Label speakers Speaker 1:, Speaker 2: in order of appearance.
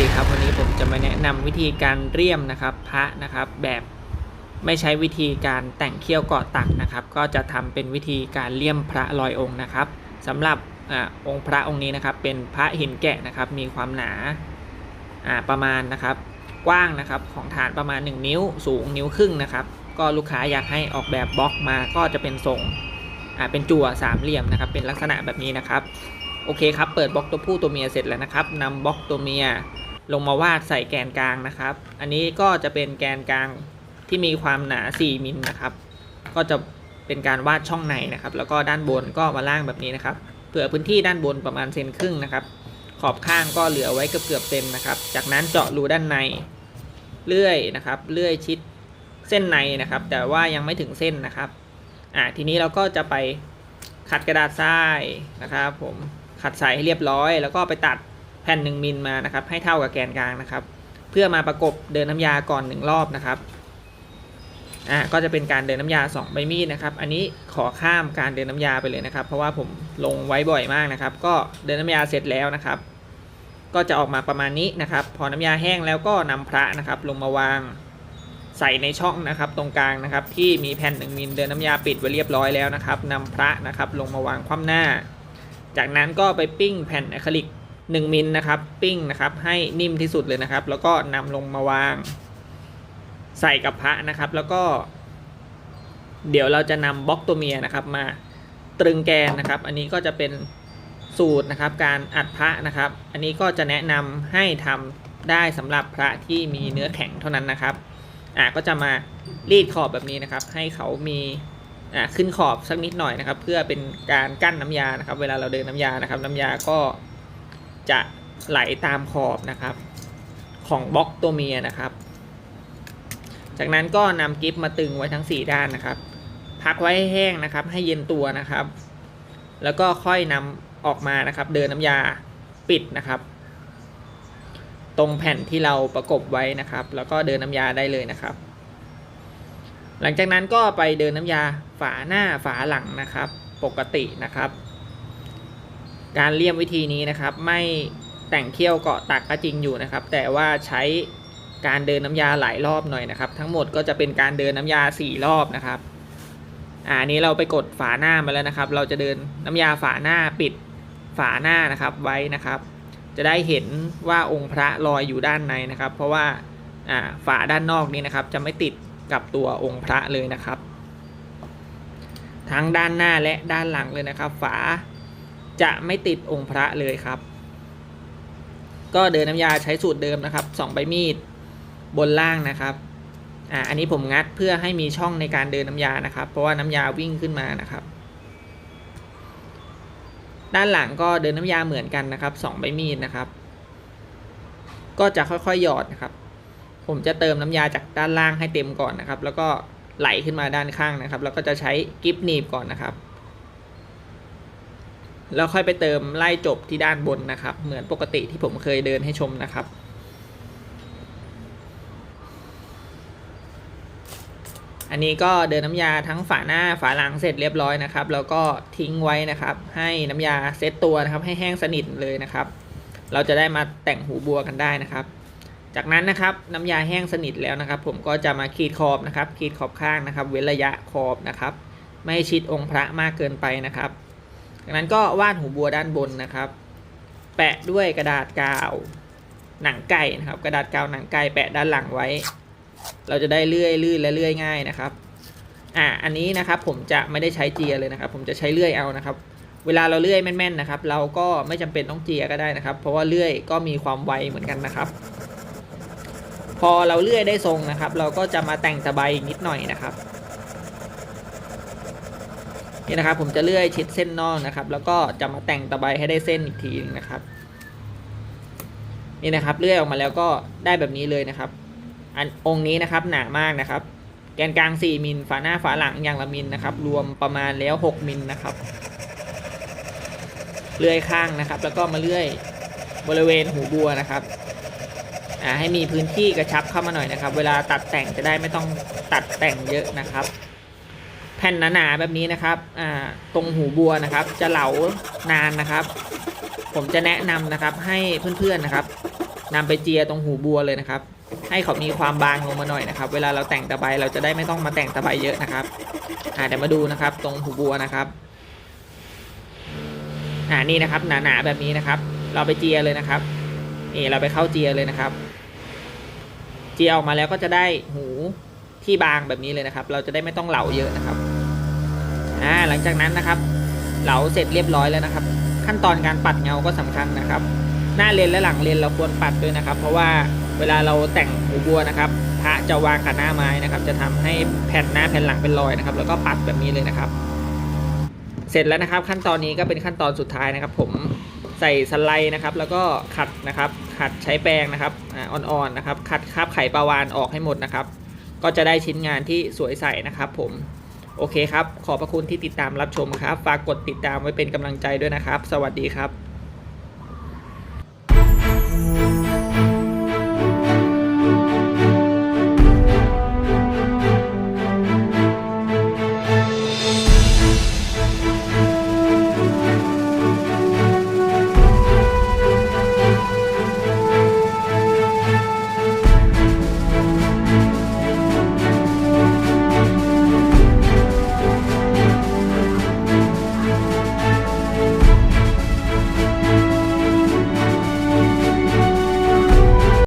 Speaker 1: ดีครับวันนี้ผมจะมาแนะนำวิธีการเรียมนะครับพระนะครับแบบไม่ใช้วิธีการแต่งเขี้ยวเกาะตักนะครับ ก็จะทำเป็นวิธีการเลี่ยมพระลอยองค์นะครับสำหรับอองค์พระองค์นี้นะครับ เป็นพระหินแกะนะครับมีความหนาประมาณนะครับ กว้างนะครับของฐานประมาณ 1 นิ้วสูงนิ้วครึ่งนะครับ ก็ลูกค้าอยากให้ออกแบบบล็อกมาก็จะเป็นทรงเป็นจั่วสามเหลี่ยมนะครับ เป็นลักษณะแบบนี้นะครับโอเคครับ เปิดบล็อกตัวผู้ตัวเมียเสร็จแล้วนะครับนำบล็อกตัวเมีย ลงมาวาดใส่แกนกลางนะครับ อันนี้ก็จะเป็นแกนกลางที่มีความหนา 4มิลนะครับ ก็จะเป็นการวาดช่องในนะครับ แล้วก็ด้านบนก็มาล่างแบบนี้นะครับเผื่อพื้นที่ด้านบนประมาณเซนครึ่งนะครับ ขอบข้างก็เหลือไว้เกือบเกือบเซนนะครับ จากนั้นเจาะรูด้านในเลื่อยนะครับเลื่อยชิดเส้นในนะครับ แต่ว่ายังไม่ถึงเส้นนะครับอ่าทีนี้เราก็จะไปขัดกระดาษทรายนะครับ ผมขัดใส่ให้เรียบร้อย แล้วก็ไปตัด แผ่นหนึ่งมิลมานะครับ ให้เท่ากับแกนกลางนะครับ เพื่อมาประกบเดินน้ำยาก่อนหนึ่งรอบนะครับอ่าก็จะเป็นการเดินน้ำยาสองใบมีดนะครับ อันนี้ขอข้ามการเดินน้ำยาไปเลยนะครับ เพราะว่าผมลงไว้บ่อยมากนะครับ ก็เดินน้ำยาเสร็จแล้วนะครับ ก็จะออกมาประมาณนี้นะครับ พอน้ำยาแห้งแล้วก็นำพระนะครับ ลงมาวางใส่ในช่องนะครับตรงกลางนะครับ ที่มีแผ่นหนึ่งมิลเดินน้ำยาปิดไว้เรียบร้อยแล้วนะครับนำพระนะครับลงมาวางคว่ำหน้า จากนั้นก็ไปปิ้งแผ่นอะคริลิก 1มิลนะครับ ปิ้งนะครับ ให้นิ่มที่สุดเลยนะครับ แล้วก็นำลงมาวาง ใส่กับพระนะครับ แล้วก็ เดี๋ยวเราจะนำบล็อกตัวเมียนะครับ มาตรึงแกนนะครับ อันนี้ก็จะเป็นสูตรนะครับ การอัดพระนะครับ อันนี้ก็จะแนะนำให้ทำได้สำหรับพระที่มีเนื้อแข็งเท่านั้นนะครับอ่าก็จะมารีดขอบแบบนี้นะครับ ให้เขามีอ่าขึ้นขอบสักนิดหน่อยนะครับ เพื่อเป็นการกั้นน้ำยานะครับ เวลาเราเดินน้ำยานะครับ น้ำยาก็ จะไหลตามขอบนะครับของบล็อกตัวเมียนะครับ จากนั้นก็นำกิฟมาตึงไว้ทั้ง 4 ด้านนะครับ พักไว้ให้แห้งนะครับ ให้เย็นตัวนะครับ แล้วก็ค่อยนำออกมานะครับ เดินน้ำยาปิดนะครับ ตรงแผ่นที่เราประกบไว้นะครับ แล้วก็เดินน้ำยาได้เลยนะครับ หลังจากนั้นก็ไปเดินน้ำยาฝาหน้าฝาหลังนะครับ ปกตินะครับ การเลี่ยมวิธีนี้นะครับ ไม่แต่งเขี้ยวเกาะตักก็จริงอยู่นะครับ แต่ว่าใช้การเดินน้ำยาหลายรอบหน่อยนะครับ ทั้งหมดก็จะเป็นการเดินน้ำยาสี่รอบนะครับอ่าอันนี้เราไปกดฝาหน้ามาแล้วนะครับ เราจะเดินน้ำยาฝาหน้าปิดฝาหน้านะครับไว้นะครับ จะได้เห็นว่าองค์พระลอยอยู่ด้านในนะครับ เพราะว่าอ่าฝาด้านนอกนี้นะครับ จะไม่ติดกับตัวองค์พระเลยนะครับ ทั้งด้านหน้าและด้านหลังเลยนะครับ ฝา จะไม่ติดองค์พระเลยครับ ก็เดินน้ำยาใช้สูตรเดิมนะครับสองใบมีดบนล่างนะครับอ่าอันนี้ผมงัดเพื่อให้มีช่องในการเดินน้ำยานะครับ เพราะว่าน้ำยาวิ่งขึ้นมานะครับ ด้านหลังก็เดินน้ำยาเหมือนกันนะครับสองใบมีดนะครับ ก็จะค่อยๆหยอดนะครับ ผมจะเติมน้ำยาจากด้านล่างให้เต็มก่อนนะครับ แล้วก็ไหลขึ้นมาด้านข้างนะครับ แล้วก็จะใช้กิฟหนีบก่อนนะครับ แล้วค่อยไปเติมไล่จบที่ด้านบนนะครับ เหมือนปกติที่ผมเคยเดินให้ชมนะครับอันนี้ก็เดินน้ำยาทั้งฝาหน้าฝาหลังเสร็จเรียบร้อยนะครับ แล้วก็ทิ้งไว้นะครับ ให้น้ำยาเซตตัวนะครับ ให้แห้งสนิทเลยนะครับ เราจะได้มาแต่งหูบัวกันได้นะครับ จากนั้นนะครับน้ำยาแห้งสนิทแล้วนะครับ ผมก็จะมาขีดขอบนะครับ ขีดขอบข้างนะครับ เว้นระยะขอบนะครับ ไม่ชิดองค์พระมากเกินไปนะครับ จากนั้นก็วาดหูบัวด้านบนนะครับ แปะด้วยกระดาษกาว หนังไก่นะครับ กระดาษกาวหนังไก่แปะด้านหลังไว้ เราจะได้เลื่อยลื่นและเลื่อยง่ายนะครับอ่าอันนี้นะครับผมจะไม่ได้ใช้เจียเลยนะครับ ผมจะใช้เลื่อยเอานะครับ เวลาเราเลื่อยแม่นๆนะครับ เราก็ไม่จำเป็นต้องเจียก็ได้นะครับ เพราะว่าเลื่อยก็มีความไวเหมือนกันนะครับ พอเราเลื่อยได้ทรงนะครับ เราก็จะมาแต่งตะไบอีกนิดหน่อยนะครับ นี่นะครับ ผมจะเลื่อยชิดเส้นนอกนะครับ แล้วก็จะมาแต่งตะไบให้ได้เส้นอีกทีนึงนะครับ นี่นะครับเลื่อยออกมาแล้วก็ได้แบบนี้เลยนะครับ อันองค์นี้นะครับหนามากนะครับ แกนกลาง 4มิลฝาหน้าฝาหลังอย่างละมิลนะครับ รวมประมาณแล้ว 6มิลนะครับเลื่อยข้างนะครับ แล้วก็มาเลื่อยบริเวณหูบัวนะครับอ่าให้มีพื้นที่กระชับเข้ามาหน่อยนะครับ เวลาตัดแต่งจะได้ไม่ต้องตัดแต่งเยอะนะครับ ผ่นหนาๆแบบนี้นะครับอ่าตรงหูบัวนะครับ จะเหลานานนะครับ ผมจะแนะนำนะครับให้เพื่อนๆนะครับนำไปเจียตรงหูบัวเลยนะครับ ให้เขามีความบางลงมาหน่อยนะครับ เวลาเราแต่งตะไบเราจะได้ไม่ต้องมาแต่งตะไบเยอะนะครับอ่าเดี๋ยวมาดูนะครับ ตรงหูบัวนะครับอ่านี่นะครับ หนาๆแบบนี้นะครับ เราไปเจียเลยนะครับนี่เราไปเข้าเจียเลยนะครับ เจียออกมาแล้วก็จะได้หูที่บางแบบนี้เลยนะครับ เราจะได้ไม่ต้องเหลาเยอะนะครับ อ่าหลังจากนั้นนะครับ เหลาเสร็จเรียบร้อยแล้วนะครับ ขั้นตอนการปัดเงาก็สำคัญนะครับ หน้าเลนและหลังเลนเราควรปัดด้วยนะครับ เพราะว่าเวลาเราแต่งหูบัวนะครับพระจะวางกับหน้าไม้นะครับ จะทำให้แผ่นหน้าแผ่นหลังเป็นรอยนะครับ แล้วก็ปัดแบบนี้เลยนะครับ เสร็จแล้วนะครับ ขั้นตอนนี้ก็เป็นขั้นตอนสุดท้ายนะครับ ผมใส่สไลด์นะครับ แล้วก็ขัดนะครับ ขัดใช้แปรงนะครับอ่อ่อนๆนะครับ ขัดคราบไข่ปลาวานออกให้หมดนะครับ ก็จะได้ชิ้นงานที่สวยใสนะครับ ผม โอเคครับ ขอบพระคุณที่ติดตามรับชมครับ ฝากกดติดตามไว้เป็นกำลังใจด้วยนะครับ สวัสดีครับ